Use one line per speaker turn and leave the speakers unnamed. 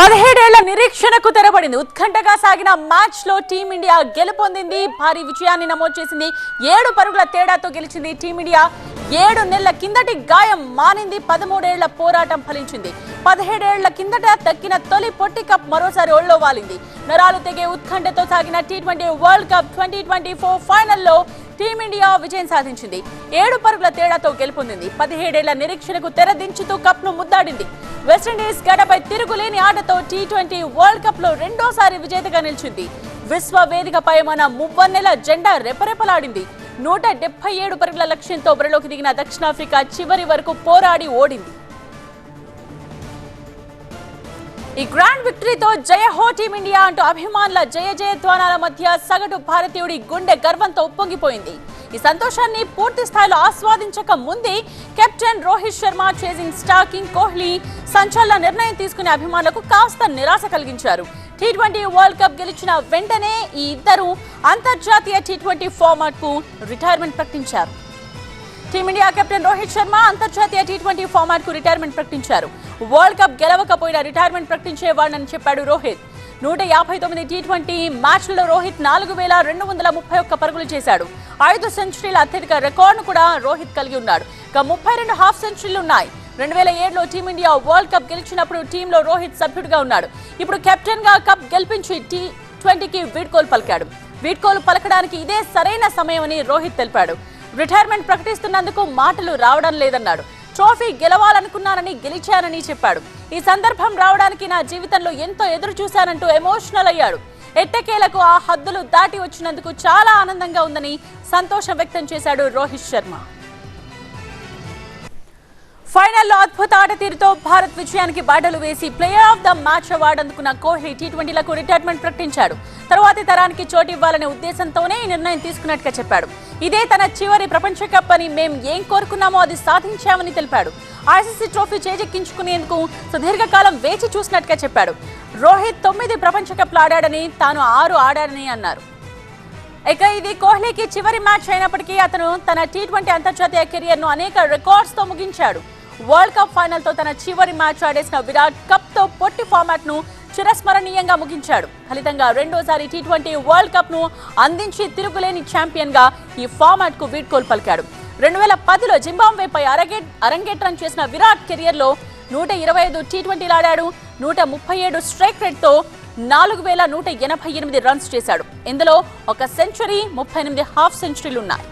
పదిహేడేళ్ళ నిరీక్షణకు తెరబడింది ఉత్కంఠగా సాగిన మ్యాచ్లో టీమిండియా గెలుపొందింది. భారీ విజయాన్ని నమోదు చేసింది. ఏడు పరుగుల తేడాతో గెలిచింది టీమిండియా. ఏడు నెలల కిందటి గాయం మానింది. పదమూడేళ్ళ పోరాటం ఫలించింది. పదిహేడేళ్ళ కిందట దక్కిన తొలి పొట్టి కప్ మరోసారి ఒళ్ళో వాలింది. నరాలు తెగే ఉత్కంఠతో సాగిన T twenty world cup twenty twenty four ఫైనల్లో టీమిండియా విజయం సాధించింది. ఏడు పరుగుల తేడాతో గెలుపొందింది. పదిహేడేళ్ళ నిరీక్షణకు తెరదించుతూ కప్ను ముద్దాడింది. వెస్టిండీస్ గడపై తిరుగులేని ఆటతో టీ ట్వంటీ వరల్డ్ కప్లో రెండోసారి విజేతగా నిలిచింది. విశ్వ వేదికపై మన మువ్వన్నెల జెండా రెపరెపలాడింది. నూట డెబ్బై ఏడు పరుగుల లక్ష్యంతో బరిలోకి దిగిన దక్షిణాఫ్రికా చివరి వరకు పోరాడి ఓడింది. ఈ గ్రాండ్ విక్టరీతో జయ హో టీమిండియా అంటూ అభిమానుల జయ జయధ్వానాల మధ్య సగటు భారతీయుడి గుండె గర్వంతో ఉప్పొంగిపోయింది. ఈ సంతోషాన్ని పూర్తి స్థాయిలో ఆస్వాదించక ముందే కెప్టెన్ రోహిత్ శర్మ చేసింగ్ స్టాకింగ్ కోహ్లీ సంచలన నిర్ణయం తీసుకునే అభిమానులకు కాస్త నిరాశ కలిగించారు. టీ ట్వంటీ వరల్డ్ కప్ గెలిచిన వెంటనే ఈ ఇద్దరు అంతర్జాతీయ టీ ట్వంటీ ఫార్మాట్కు రిటైర్మెంట్ ప్రకటించారు. Team India captain Rohit Sharma అంతర్జాతీయ టీ ట్వంటీ ఫార్మాట్కు రిటైర్మెంట్ ప్రకటించారు. వరల్డ్ కప్ గెలవకపోయినా రిటైర్మెంట్ ప్రకటించేవాడని చెప్పాడు రోహిత్. నూట యాభై తొమ్మిది టీ ట్వంటీ మ్యాచ్లలో రోహిత్ నాలుగు వేల రెండు వందల ముప్పై ఒక్క పరుగులు చేశాడు. ఐదు సెంచరీల అత్యధిక రికార్డును కూడా రోహిత్ కలిగి ఉన్నాడు. ఇక ముప్పై రెండు హాఫ్ సెంచరీలు ఉన్నాయి. రెండు వేల ఏడులో టీమిండియా వరల్డ్ కప్ గెలిచినప్పుడు టీంలో రోహిత్ సభ్యుడిగా ఉన్నాడు. ఇప్పుడు కెప్టెన్గా కప్ గెలిపించి టీ ట్వంటీకి వీడ్కోలు పలికాడు. వీడ్కోలు పలకడానికి ఇదే సరైన సమయమని రోహిత్ తెలిపాడు. రిటైర్మెంట్ ప్రకటిస్తున్నందుకు మాటలు రావడం లేదన్నాడు. ట్రోఫీ గెలవాలనుకున్నానని గెలిచానని చెప్పాడు. ఈ సందర్భం రావడానికి నా జీవితంలో ఎంతో ఎదురు చూశానంటూ ఎమోషనల్ అయ్యాడు. ఎట్టకేలకు ఆ హద్దులు దాటి వచ్చినందుకు చాలా ఆనందంగా ఉందని సంతోషం వ్యక్తం చేశాడు రోహిత్ శర్మ. ఫైనల్లో అద్భుత ఆట తీరుతో భారత్ విజయానికి బాటలు వేసి player of the match award అందుకున్న కోహ్లీ టీ ట్వంటీలకు రిటైర్మెంట్ ప్రకటించాడు. తరువాతి తరానికి చోటు ఇవ్వాలనే ఉద్దేశంతోనే ఈ నిర్ణయం తీసుకున్నట్టుగా చెప్పాడు. ఇదే తన చివరి ప్రపంచ కప్ అని మేం ఏం కోరుకున్నామో అది సాధించామని తెలిపాడు. ఐసీసీ ట్రోఫీ చేజెక్కించుకునేందుకు సుదీర్ఘకాలం వేచి చూసినట్టుగా చెప్పాడు. రోహిత్ తొమ్మిది ప్రపంచ కప్లు ఆడాడని తాను ఆరు ఆడాడని అన్నారు. ఇక ఇది కోహ్లీకి చివరి మ్యాచ్ అయినప్పటికీ అతను తన టీ ట్వంటీ అంతర్జాతీయ కెరియర్ను అనేక రికార్డ్స్తో ముగించాడు. వరల్డ్ కప్ ఫైనల్తో తన చివరి మ్యాచ్ ఆడేసిన విరాట్ కప్తో పొట్టి ఫార్మాట్ను చిరస్మరణీయంగా ముగించాడు. ఫలితంగా రెండోసారి టీ ట్వంటీ వరల్డ్ కప్ను అందించి తిరుగులేని ఛాంపియన్గా ఈ ఫార్మాట్కు వీడ్కోలు పలికాడు. రెండు వేల పదిలో జింబాబ్వేపై అరగే అరంగేట్రం చేసిన విరాట్ కెరియర్లో నూట ఇరవై ఐదు టీ ట్వంటీలు ఆడాడు. నూట ముప్పై ఏడు స్ట్రైక్ రేట్తో నాలుగు వేల నూట ఎనభై ఎనిమిది రన్స్ చేశాడు. ఇందులో ఒక సెంచరీ ముప్పై ఎనిమిది హాఫ్ సెంచరీలు ఉన్నాయి